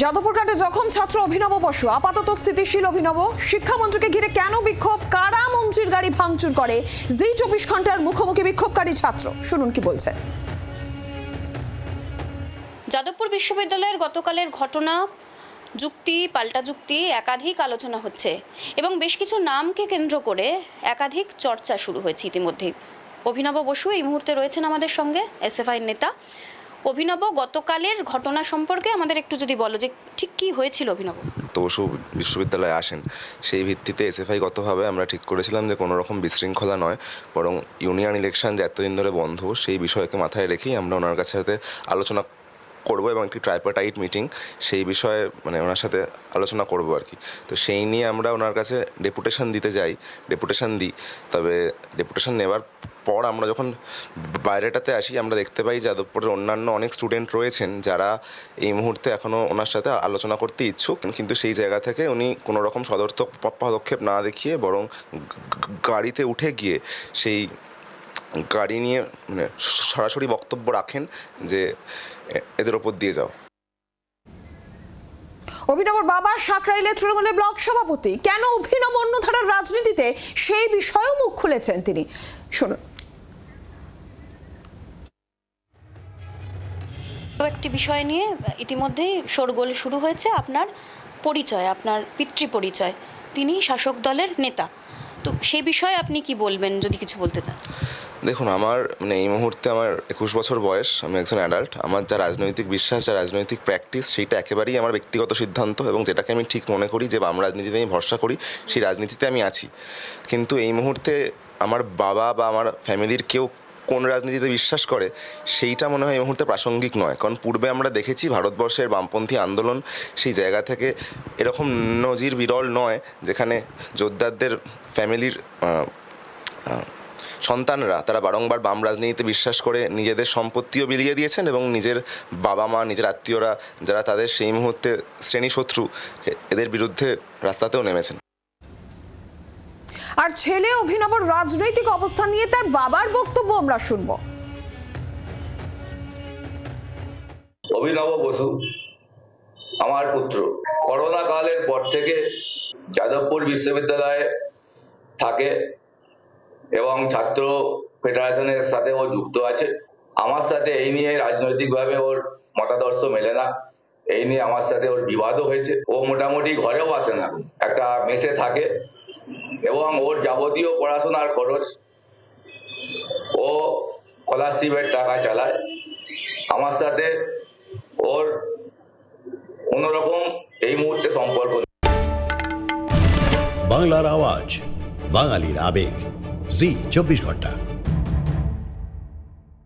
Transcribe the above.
যাদবপুর ঘাটে জখম ছাত্র অভিনব বসু। আপাতত স্থিতিশীল অভিনব। শিক্ষামন্ত্রীকে ঘিরে কেন বিক্ষোভ? কারা মন্ত্রীর গাড়ি ভাঙচুর করে? জি চব্বিশ ঘণ্টার মুখোমুখি বিক্ষোভকারী ছাত্র। শুনুন কি বলছে যাদবপুর বিশ্ববিদ্যালয়ের গতকালের ঘটনা, যুক্তি, পাল্টা যুক্তি, একাধিক আলোচনা হচ্ছে এবং বেশ কিছু নামকে কেন্দ্র করে একাধিক চর্চা শুরু হয়েছে ইতিমধ্যেই। অভিনব বসু এই মুহূর্তে রয়েছেন আমাদের সঙ্গে এসএফআই নেতা। অভিনব গতকালের ঘটনা সম্পর্কে আমাদের একটু যদি বলো যে ঠিক কি হয়েছিল অভিনব? তো বসু বিশ্ববিদ্যালয়ে আসেন। সেই ভিত্তিতে এসএফআই গতভাবে আমরা ঠিক করেছিলাম যে কোনো রকম বিশৃঙ্খলা নয়, বরং ইউনিয়ন ইলেকশন যে এতদিন ধরে বন্ধ, সেই বিষয়কে মাথায় রেখেই আমরা ওনার কাছে আলোচনা করব এবং একটি ট্রাইপাটাইট মিটিং সেই বিষয়ে মানে ওনার সাথে আলোচনা করব আর কি। তো সেই নিয়ে আমরা ওনার কাছে ডেপুটেশন দিতে যাই ডেপুটেশন দিই। তবে ডেপুটেশন নেওয়ার পর আমরা যখন বাইরেটাতে আসি, আমরা দেখতে পাই যাদবপুরের অন্যান্য অনেক স্টুডেন্ট রয়েছেন, যারা এই মুহূর্তে এখনও ওনার সাথে আলোচনা করতে ইচ্ছুক। কিন্তু সেই জায়গা থেকে উনি কোনো রকম সদর্থক পদক্ষেপ না দেখিয়ে বরং গাড়িতে উঠে গিয়ে সেই গাড়ি নিয়ে মানে সরাসরি বক্তব্য রাখেন যে এদের ওপর দিয়ে যাও। অভিনবর বাবা সাকরাইলে তৃণমূলের ব্লক সভাপতি। কেন অভিনব অন্য ধারার রাজনীতিতে সেই বিষয়েও মুখ খুলেছেন তিনি? শুনুন। একটি বিষয় নিয়ে ইতিমধ্যেই শোরগোল শুরু হয়েছে আপনার পরিচয় আপনার পিতৃ পরিচয় তিনি শাসক দলের নেতা। তো সেই বিষয়ে আপনি কি বলবেন যদি কিছু বলতে চান? দেখুন, আমার মানে এই মুহূর্তে আমার একুশ বছর বয়স, আমি একজন অ্যাডাল্ট আমার যা রাজনৈতিক বিশ্বাস, যা রাজনৈতিক প্র্যাকটিস সেইটা একেবারেই আমার ব্যক্তিগত সিদ্ধান্ত এবং যেটাকে আমি ঠিক মনে করি যে বাম রাজনীতিতে আমি ভরসা করি, সেই রাজনীতিতে আমি আছি। কিন্তু এই মুহূর্তে আমার বাবা বা আমার ফ্যামিলির কেউ কোন রাজনীতিতে বিশ্বাস করে, সেইটা মনে হয় এই মুহূর্তে প্রাসঙ্গিক নয়। কারণ পূর্বে আমরা দেখেছি ভারতবর্ষের বামপন্থী আন্দোলন সেই জায়গা থেকে এরকম নজির বিরল নয়, যেখানে যোদ্ধাদের ফ্যামিলির সন্তানরা তারা বারংবার বাম রাজনীতিতে বিশ্বাস করে নিজেদের সম্পত্তিও বিলিয়ে দিয়েছেন এবং নিজের বাবা মা নিজের আত্মীয়রা যারা তাদের সেই মুহূর্তে শ্রেণি শত্রু এদের বিরুদ্ধে রাস্তাতেও নেমেছেন। আর ছেলে অভিনবর রাজনৈতিক অবস্থান নিয়ে তার বাবার বক্তব্য আমরা শুনব। অভিনব বসু আমার পুত্র করোনা কালের পর থেকে যাদবপুর বিশ্ববিদ্যালয়ে থাকে। এবং ছাত্র ফেডারেশনের সাথে ও যুক্ত আছে। আমার সাথে এই নিয়ে রাজনৈতিকভাবে ওর মতাদর্শ মেলে না। এই নিয়ে আমার সাথে ওর বিবাদও হয়েছে। ও মোটামুটি ঘরেও আসে না। একটা মেসে থাকে এবং ওর যাবতীয় পড়াশোনার খরচ ও স্কলারশিপের টাকা চালায়। আমার সাথে ওর কোনোরকম এই মুহূর্তে সম্পর্ক বাংলার আওয়াজ, বাঙালির আবেগ। জি চব্বিশ ঘণ্টা।